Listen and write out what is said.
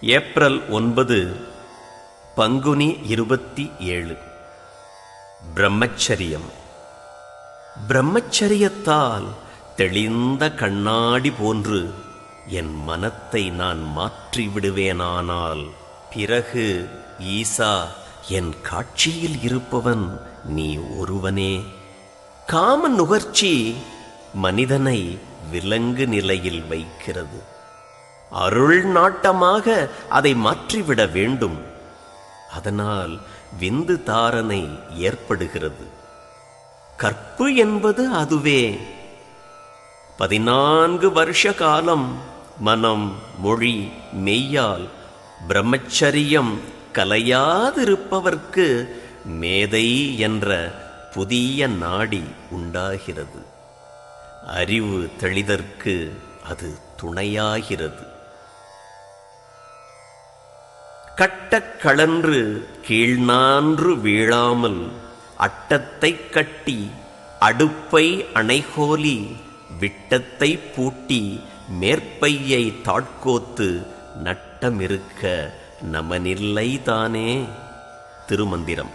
April ஒன்பது பங்குனி இருபத்தி ஏழு. பிரம்மச்சரியம். பிரம்மச்சரியத்தால் தெளிந்த கண்ணாடி போன்று என் மனத்தை நான் மாற்றி விடுவேனானால் பிறகு ஈசா என் காட்சியில் இருப்பவன் நீ ஒருவனே. காம நுகர்ச்சி மனிதனை விலங்கு நிலையில் வைக்கிறது. அருள் நாட்டமாக அதை மாற்றிவிட வேண்டும். அதனால் விந்து தாரணை ஏற்படுகிறது. கற்பு என்பது அதுவே. பதினான்கு வருஷ காலம் மனம் மொழி மெய்யால் பிரம்மச்சரியம் கலையாதிருப்பவர்க்கு மேதை என்ற புதிய நாடி உண்டாகிறது. அறிவு தெளிதற்கு அது துணையாகிறது. கட்டக் களன்று கீழ்நான்று வீழாமல் அட்டத்தைக் கட்டி அடுப்பை அணைகோலி விட்டத்தை பூட்டி மேற்பையை தாட்கோத்து நட்டமிருக்க நமனில்லை தானே திருமந்திரம்.